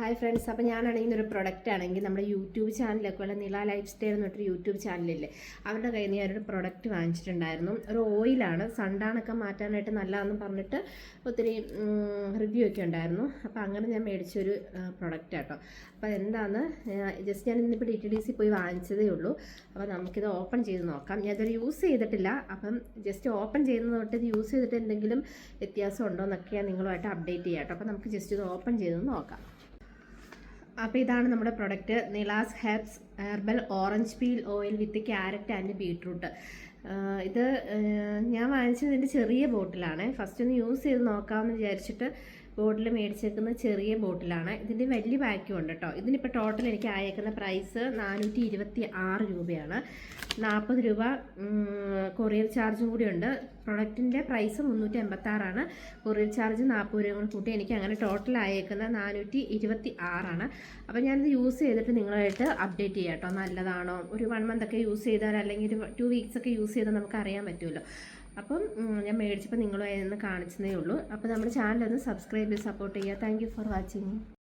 Hi friends അപ്പോൾ ഞാനാണെങ്കിൽ ഒരു പ്രൊഡക്റ്റ് ആണെങ്കിൽ നമ്മുടെ യൂട്യൂബ് ചാനലൊക്കെ ഉള്ള നില ലൈഫ് സ്റ്റൈൽ എന്ന് പറഞ്ഞിട്ട് യൂട്യൂബ് ചാനലില്ലേ അവരുടെ കയ്യിൽ നിന്ന് ഞാനൊരു പ്രൊഡക്റ്റ് വാങ്ങിച്ചിട്ടുണ്ടായിരുന്നു. ഒരു ഓയിലാണ് സണ്ടാണൊക്കെ മാറ്റാനായിട്ട് നല്ലതെന്ന് പറഞ്ഞിട്ട് ഒത്തിരി റിവ്യൂ ഒക്കെ ഉണ്ടായിരുന്നു. അപ്പോൾ അങ്ങനെ ഞാൻ മേടിച്ചൊരു പ്രൊഡക്റ്റ് ആട്ടോ. അപ്പോൾ എന്താണ് ജസ്റ്റ് ഞാൻ ഇന്നിപ്പോൾ ഡി ടി ഡി സി പോയി വാങ്ങിച്ചതേ ഉള്ളൂ. അപ്പോൾ നമുക്കിത് ഓപ്പൺ ചെയ്ത് നോക്കാം. ഞാൻ ഇതൊരു യൂസ് ചെയ്തിട്ടില്ല. അപ്പം ജസ്റ്റ് ഓപ്പൺ ചെയ്യുന്നത് തൊട്ട് ഇത് യൂസ് ചെയ്തിട്ട് എന്തെങ്കിലും വ്യത്യാസം ഉണ്ടോ എന്നൊക്കെ ഞാൻ നിങ്ങളുമായിട്ട് അപ്ഡേറ്റ് ചെയ്യാം കേട്ടോ അപ്പോൾ നമുക്ക് ജസ്റ്റ് ഇത് ഓപ്പൺ ചെയ്ത് നോക്കാം. അപ്പോൾ ഇതാണ് നമ്മുടെ product Nilas herbs herbal orange peel oil with carrot and beetroot ഇത് ഞാൻ വാങ്ങിച്ചത് എന്റെ ചെറിയ ബോട്ടിലാണ് ഫസ്റ്റ് ഒന്ന് യൂസ് ചെയ്ത് നോക്കാമെന്ന് വിചാരിച്ചിട്ട് ബോട്ടിൽ മേടിച്ചേക്കുന്ന ചെറിയ ബോട്ടിലാണ്. ഇതിന്റെ വലിയ പാക്കും ഉണ്ട് കേട്ടോ ഇതിനിപ്പോൾ ടോട്ടൽ എനിക്ക് അയക്കുന്ന പ്രൈസ് നാനൂറ്റി ഇരുപത്തി ആറ് രൂപയാണ്. നാൽപ്പത് രൂപ കൊറിയർ ചാർജും കൂടി ഉണ്ട്. പ്രൊഡക്റ്റിന്റെ പ്രൈസ് മുന്നൂറ്റി എൺപത്താറാണ് കൊറിയർ ചാർജ് നാൽപ്പത് രൂപ കൂടി കൂട്ടി എനിക്ക് അങ്ങനെ ടോട്ടൽ ആയേക്കുന്ന നാനൂറ്റി ഇരുപത്തി ആറാണ് അപ്പോൾ ഞാനിത് യൂസ് ചെയ്തിട്ട് നിങ്ങളായിട്ട് അപ്ഡേറ്റ് ചെയ്യാം കേട്ടോ നല്ലതാണോ? ഒരു വൺ മന്ത് ഒക്കെ യൂസ് ചെയ്താൽ അല്ലെങ്കിൽ ഒരു ടു വീക്സ് ഒക്കെ യൂസ് ചെയ്താൽ നമുക്ക് അറിയാൻ പറ്റുമല്ലോ. അപ്പം ഞാൻ മേടിച്ചപ്പോൾ നിങ്ങളുമായി ഒന്ന് കാണിച്ചതേ ഉള്ളൂ. അപ്പോൾ നമ്മുടെ ചാനലൊന്ന് സബ്സ്ക്രൈബ് ചെയ്ത് സപ്പോർട്ട് ചെയ്യുക. Thank for watching